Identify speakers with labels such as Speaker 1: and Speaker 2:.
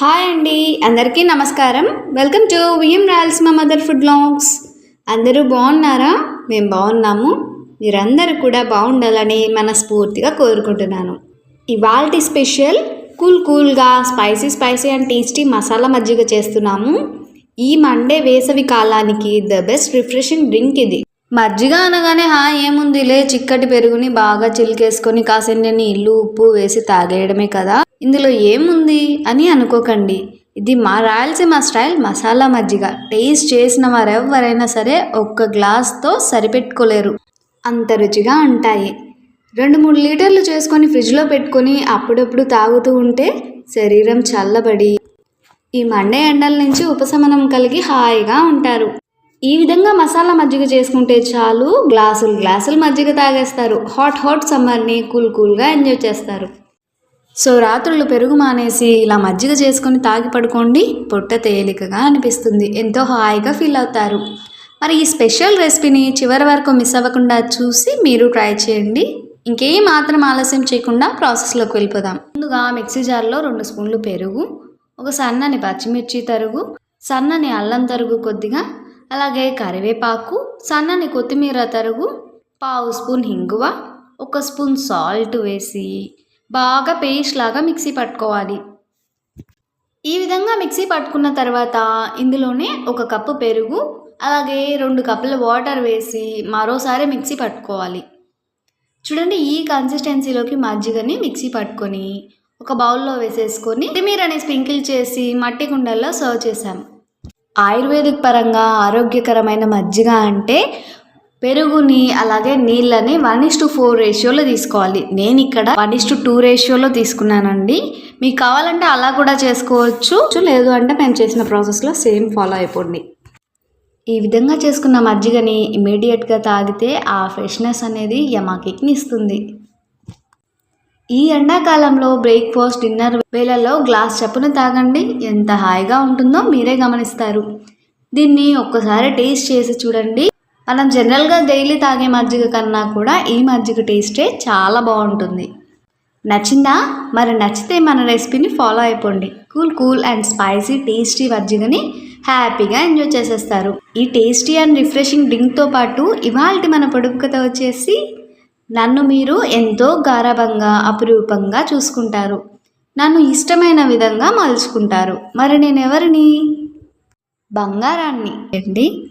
Speaker 1: Hi అండి అందరికీ నమస్కారం. Welcome to VM Rayalaseema mother food vlogs అందరూ బాగున్నారా? మేము బాగున్నాము. మీరందరూ కూడా బాగుండాలని మనస్ఫూర్తిగా కోరుకుంటున్నాను. ఇవాల్టి స్పెషల్ కూల్ కూల్గా spicy spicy and tasty masala మజ్జిగ చేస్తున్నాము. ఈ మండే వేసవి కాలానికి ద బెస్ట్ రిఫ్రెషింగ్ డ్రింక్ ఇది. మజ్జిగ అనగానే హా ఏముందిలే చిక్కటి పెరుగుని బాగా చిలికేసుకొని కాసిన నీళ్ళు ఉప్పు వేసి తాగేయడమే కదా. ఇందులో ఏముంది అని అనుకోకండి. ఇది మా రాయలసీమ స్టైల్ మసాలా మజ్జిగ. టేస్ట్ చేసిన వారెవరైనా సరే ఒక్క గ్లాస్తో సరిపెట్టుకోలేరు. అంత రుచిగా ఉంటాయి. రెండు మూడు లీటర్లు చేసుకొని ఫ్రిడ్జ్లో పెట్టుకొని అప్పుడప్పుడు తాగుతూ ఉంటే శరీరం చల్లబడి ఈ మండే ఎండల నుంచి ఉపశమనం కలిగి హాయిగా ఉంటారు. ఈ విధంగా మసాలా మజ్జిగ చేసుకుంటే చాలు గ్లాసులు గ్లాసులు మజ్జిగ తాగేస్తారు. హాట్ హాట్ సమ్మర్ని కూల్ కూల్గా ఎంజాయ్ చేస్తారు. సో రాత్రులు పెరుగు మానేసి ఇలా మజ్జిగ చేసుకొని తాగి పడుకోండి. పొట్ట తేలికగా అనిపిస్తుంది. ఎంతో హాయిగా ఫీల్ అవుతారు. మరి ఈ స్పెషల్ రెసిపీని చివరి వరకు మిస్ అవ్వకుండా చూసి మీరు ట్రై చేయండి. ఇంకేం మాత్రం ఆలస్యం చేయకుండా ప్రాసెస్లోకి వెళ్ళిపోదాం. ముందుగా మిక్సీ జార్లో రెండు స్పూన్లు పెరుగు ఒక సన్నని పచ్చిమిర్చి తరుగు సన్నని అల్లం తరుగు కొద్దిగా అలాగే కరివేపాకు సన్నని కొత్తిమీర తరుగు పావు స్పూన్ హింగువ ఒక స్పూన్ సాల్ట్ వేసి బాగా పేస్ట్ లాగా మిక్సీ పట్టుకోవాలి. ఈ విధంగా మిక్సీ పట్టుకున్న తర్వాత ఇందులోనే ఒక కప్పు పెరుగు అలాగే రెండు కప్పుల వాటర్ వేసి మరోసారి మిక్సీ పట్టుకోవాలి. చూడండి ఈ కన్సిస్టెన్సీలోకి మజ్జిగని మిక్సీ పట్టుకొని ఒక బౌల్లో వేసేసుకొని కొత్తిమీరని స్ప్రింకిల్ చేసి మట్టి కుండల్లో సర్వ్ చేసాం ఆయుర్వేదిక్ పరంగా ఆరోగ్యకరమైన మజ్జిగ అంటే పెరుగుని అలాగే నీళ్ళని వన్ ఇస్ టు ఫోర్ రేషియోలో తీసుకోవాలి. నేను ఇక్కడ వన్ ఇస్ టు టూ రేషియోలో తీసుకున్నానండి. మీకు కావాలంటే అలా కూడా చేసుకోవచ్చు. లేదు అంటే మేము చేసిన ప్రాసెస్లో సేమ్ ఫాలో అయిపోండి. ఈ విధంగా చేసుకున్న మజ్జిగని ఇమీడియట్గా తాగితే ఆ ఫ్రెష్నెస్ అనేది యమాకిక్ని ఇస్తుంది ఈ ఎండాకాలంలో బ్రేక్ఫాస్ట్ డిన్నర్ వేళల్లో గ్లాస్ చప్పున తాగండి. ఎంత హాయిగా ఉంటుందో మీరే గమనిస్తారు. దీన్ని ఒక్కసారి టేస్ట్ చేసి చూడండి. మనం జనరల్గా డైలీ తాగే మజ్జిగ కన్నా కూడా ఈ మజ్జిగ టేస్టే చాలా బాగుంటుంది. నచ్చిందా? మరి నచ్చితే మన రెసిపీని ఫాలో అయిపోండి. Cool cool and spicy tasty మజ్జిగని హ్యాపీగా ఎంజాయ్ చేసేస్తారు. ఈ టేస్టీ అండ్ రిఫ్రెషింగ్ డ్రింక్తో పాటు ఇవాళ మన పొడుపు కథ వచ్చేసి నన్ను మీరు ఎంతో గారాభంగా అపురూపంగా చూసుకుంటారు. నన్ను ఇష్టమైన విధంగా మలుచుకుంటారు. మరి నేను ఎవరిని బంగారాన్ని. అండి